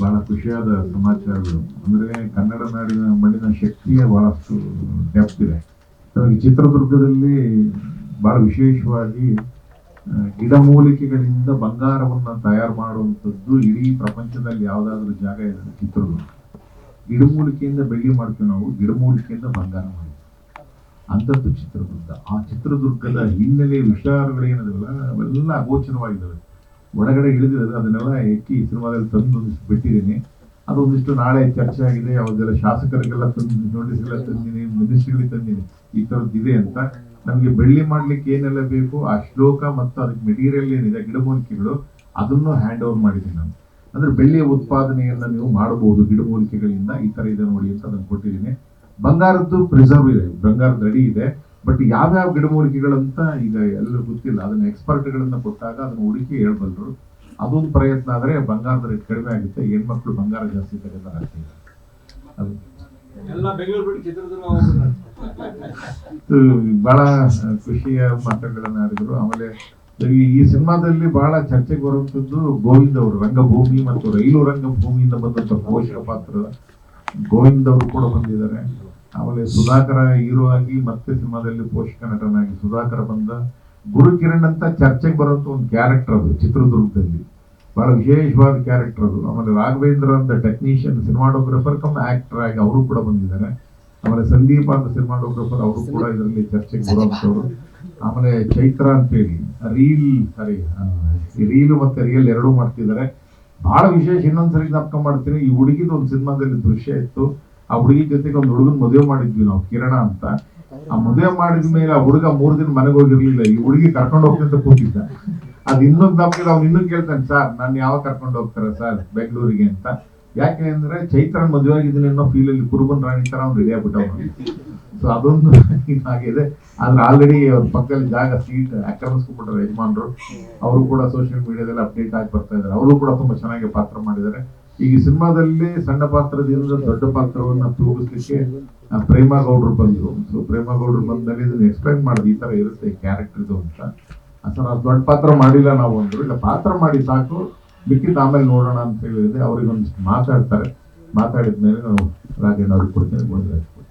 ಬಹಳ ಖುಷಿಯಾದ ಸಮಾಚಾರಗಳು. ಅಂದರೆ ಕನ್ನಡ ನಾಡಿನ ಮಣ್ಣಿನ ಶಕ್ತಿಯೇ ಬಹಳಷ್ಟು ಜಾಪ್ತಿದೆ ನಮಗೆ ಚಿತ್ರದುರ್ಗದಲ್ಲಿ ಬಹಳ ವಿಶೇಷವಾಗಿ ಗಿಡಮೂಲಿಕೆಗಳಿಂದ ಬಂಗಾರವನ್ನು ತಯಾರು ಮಾಡುವಂಥದ್ದು ಇಡೀ ಪ್ರಪಂಚದಲ್ಲಿ ಯಾವುದಾದ್ರೂ ಜಾಗ ಇದೆ ಚಿತ್ರದುರ್ಗ. ಗಿಡಮೂಲಿಕೆಯಿಂದ ಬೆಳ್ಳಿ ಮಾಡ್ತೀವಿ ನಾವು ಗಿಡಮೂಲಿಕೆಯಿಂದ ಬಂಗಾರ ಮಾಡ್ತೀವಿ. ಅಂಥದ್ದು ಚಿತ್ರದುರ್ಗ. ಆ ಚಿತ್ರದುರ್ಗದ ಹಿನ್ನೆಲೆ ವಿಚಾರಗಳೇನದಲ್ಲ ಅವೆಲ್ಲ ಅಗೋಚರವಾಗಿದ್ದಾವೆ ಒಳಗಡೆ ಇಳಿದಿರೋದು, ಅದನ್ನೆಲ್ಲ ಎಕ್ಕಿ ಸಿನಿಮಾದಲ್ಲಿ ತಂದು ಒಂದಿಷ್ಟು ಬಿಟ್ಟಿದ್ದೀನಿ. ಅದೊಂದಿಷ್ಟು ನಾಳೆ ಚರ್ಚೆ ಆಗಿದೆ ಯಾವುದೆಲ್ಲ ಶಾಸಕರಿಗೆಲ್ಲ ತಂದು ನೋಟಿಸ್ ಎಲ್ಲ ತಂದಿನಿ ಮಿನಿಸ್ಟ್ರಿಗಳಿಗೆ ತಂದಿನಿ ಈ ಥರದ್ದು ಇದೆ ಅಂತ. ನಮಗೆ ಬೆಳ್ಳಿ ಮಾಡ್ಲಿಕ್ಕೆ ಏನೆಲ್ಲ ಬೇಕು, ಆ ಶ್ಲೋಕ ಮತ್ತು ಅದಕ್ಕೆ ಮೆಟೀರಿಯಲ್ ಏನಿದೆ, ಗಿಡಮೂಲಿಕೆಗಳು, ಅದನ್ನು ಹ್ಯಾಂಡ್ ಓವರ್ ಮಾಡಿದ್ದೀನಿ ನಾನು. ಅಂದರೆ ಬೆಳ್ಳಿಯ ಉತ್ಪಾದನೆಯನ್ನ ನೀವು ಮಾಡಬಹುದು, ಗಿಡಮೂಲಿಕೆಗಳಿಂದ ಈ ತರ ಇದೆ ನೋಡಿ ಅಂತ ಅದನ್ನು ಕೊಟ್ಟಿದ್ದೀನಿ. ಬಂಗಾರದ್ದು ಪ್ರಿಸರ್ವ್ ಇದೆ ಬಂಗಾರದ ರೆಡಿ ಇದೆ. ಬಟ್ ಯಾವ್ಯಾವ ಗಿಡಮೂಲಿಕೆಗಳಂತ ಈಗ ಎಲ್ಲರೂ ಗೊತ್ತಿಲ್ಲ. ಅದನ್ನ ಎಕ್ಸ್ಪರ್ಟ್ಗಳನ್ನ ಕೊಟ್ಟಾಗ ಅದನ್ನ ಹುಡುಕಿ ಹೇಳ್ಬಲ್ರು. ಅದೊಂದು ಪ್ರಯತ್ನ ಆದ್ರೆ ಬಂಗಾರದ ರೇಟ್ ಕಡಿಮೆ ಆಗುತ್ತೆ. ಹೆಣ್ಮಕ್ಳು ಬಂಗಾರ ಜಾಸ್ತಿ ತಗೋತಾರೆ ಆಗ್ತಿಲ್ಲ ಅದು. ಬಹಳ ಖುಷಿಯ ಮಾತುಗಳನ್ನ ಆಡಿದ್ರು. ಆಮೇಲೆ ಈ ಈ ಸಿನಿಮಾದಲ್ಲಿ ಬಹಳ ಚರ್ಚೆಗೆ ಬರುವಂಥದ್ದು ಗೋವಿಂದ್ ಅವರು ರಂಗಭೂಮಿ ಮತ್ತು ರೈಲು ರಂಗಭೂಮಿಯಿಂದ ಬಂದಂಥ ಪೋಷಕ ಪಾತ್ರ. ಗೋವಿಂದ್ ಅವರು ಕೂಡ ಬಂದಿದ್ದಾರೆ. ಆಮೇಲೆ ಸುಧಾಕರ ಹೀರೋ ಆಗಿ ಮತ್ತೆ ಸಿನಿಮಾದಲ್ಲಿ ಪೋಷಕ ನಟನಾಗಿ ಸುಧಾಕರ ಬಂದ ಗುರುಕಿರಣ್ ಅಂತ ಚರ್ಚೆಗೆ ಬರುವಂತ ಒಂದು ಕ್ಯಾರೆಕ್ಟರ್ ಅದು ಚಿತ್ರದುರ್ಗದಲ್ಲಿ. ಬಹಳ ವಿಶೇಷವಾದ ಕ್ಯಾರೆಕ್ಟರ್ ಅದು. ಆಮೇಲೆ ರಾಘವೇಂದ್ರ ಅಂತ ಟೆಕ್ನಿಷಿಯನ್ ಸಿನಿಮಾಟೋಗ್ರಫರ್ ಕಮ್ ಆಕ್ಟರ್ ಆಗಿ ಅವರು ಕೂಡ ಬಂದಿದ್ದಾರೆ. ಆಮೇಲೆ ಸಂದೀಪ ಅಂತ ಸಿನಿಮಾಟೋಗ್ರಫರ್ ಅವರು ಕೂಡ ಇದರಲ್ಲಿ ಚರ್ಚೆಗೆ ಬರುವಂತವ್ರು. ಆಮೇಲೆ ಚೈತ್ರ ಅಂತೇಳಿ ರೀಲ್ ಸಾರಿ ರೀಲ್ ಮತ್ತೆ ರಿಯಲ್ ಎರಡೂ ಮಾಡ್ತಿದ್ದಾರೆ. ಬಹಳ ವಿಶೇಷ ಇನ್ನೊಂದ್ಸರಿ ಜ್ಞಾಪಕ ಮಾಡ್ತೀನಿ ಈ ಹುಡುಗಿದ ಒಂದು ಸಿನಿಮಾದಲ್ಲಿ ದೃಶ್ಯ ಇತ್ತು. ಆ ಹುಡುಗಿ ಜೊತೆಗೆ ಒಂದು ಹುಡುಗನ್ ಮದುವೆ ಮಾಡಿದ್ವಿ ನಾವು, ಕಿರಣ ಅಂತ. ಆ ಮದುವೆ ಮಾಡಿದ ಮೇಲೆ ಆ ಹುಡುಗ ಮೂರ್ ದಿನ ಮನೆಗೆ ಹೋಗಿರ್ಲಿಲ್ಲ. ಈ ಹುಡುಗಿ ಕರ್ಕೊಂಡು ಹೋಗ್ತೀನಿ ಅಂತ ಕೂತಿದ್ದ. ಅದ್ ಇನ್ನೊಂದು ಜ್ಞಾಪಕ ಅವ್ನು ಇನ್ನೂ ಕೇಳ್ತಾನೆ, ಸರ್, ನಾನು ಯಾವಾಗ ಕರ್ಕೊಂಡು ಹೋಗ್ತಾರೆ ಸರ್ ಬೆಂಗಳೂರಿಗೆ ಅಂತ. ಯಾಕೆ ಅಂದ್ರೆ ಚೈತ್ರನ್ ಮದುವೆ ಆಗಿದ್ದೀನಿ ಅನ್ನೋ ಫೀಲ್ ಅಲ್ಲಿ ಕುರುಬನ್ ರಾಣಿ ತರ ಅವ್ನು ರೆಡಿ ಆಗ್ಬಿಟ್ಟವನು. ಸೊ ಅದೊಂದು ಆಗಿದೆ. ಆದ್ರೆ ಆಲ್ರೆಡಿ ಅವ್ರ ಪಕ್ಕದಲ್ಲಿ ಜಾಗ ಸೀಟ್ ಆಕ್ರಮಿಸ್ಕೊಂಡ್ಬಿಟ್ಟಾರೆ ಯಜಮಾನ್ರು. ಅವರು ಕೂಡ ಸೋಷಿಯಲ್ ಮೀಡಿಯಾದಲ್ಲಿ ಅಪ್ಡೇಟ್ ಆಗಿ ಬರ್ತಾ ಇದ್ದಾರೆ ಅವರು ಕೂಡ ತುಂಬಾ ಚೆನ್ನಾಗಿ ಪಾತ್ರ ಮಾಡಿದ್ದಾರೆ. ಈಗ ಸಿನಿಮಾದಲ್ಲಿ ಸಣ್ಣ ಪಾತ್ರದಿಂದ ದೊಡ್ಡ ಪಾತ್ರವನ್ನ ತೂಗಿಸ್ಲಿಕ್ಕೆ ಆ, ಪ್ರೇಮ ಗೌಡ್ರು ಬಂದ್ರು. ಸೊ ಪ್ರೇಮಗೌಡರು ಬಂದಲ್ಲಿ ಇದನ್ನು ಎಕ್ಸ್ಪ್ಲೈನ್ ಮಾಡಿದ್ ಈ ತರ ಇರುತ್ತೆ ಕ್ಯಾರೆಕ್ಟರ್ ಇದು ಅಂತ. ಸರ್ ದೊಡ್ಡ ಪಾತ್ರ ಮಾಡಿಲ್ಲ ನಾವು ಅಂದ್ರು. ಇಲ್ಲ ಪಾತ್ರ ಮಾಡಿ ಸಾಕು ಬಿಕ್ಕಿದ್ದು ಆಮೇಲೆ ನೋಡೋಣ ಅಂತ ಹೇಳಿದ್ರೆ ಅವ್ರಿಗೆ ಒಂದಿಷ್ಟು ಮಾತಾಡ್ತಾರೆ. ಮಾತಾಡಿದ್ಮೇಲೆ ನಾವು ರಾಜೇಂದ್ರ ಅವ್ರಿಗೆ ಕೊಡ್ತೇನೆ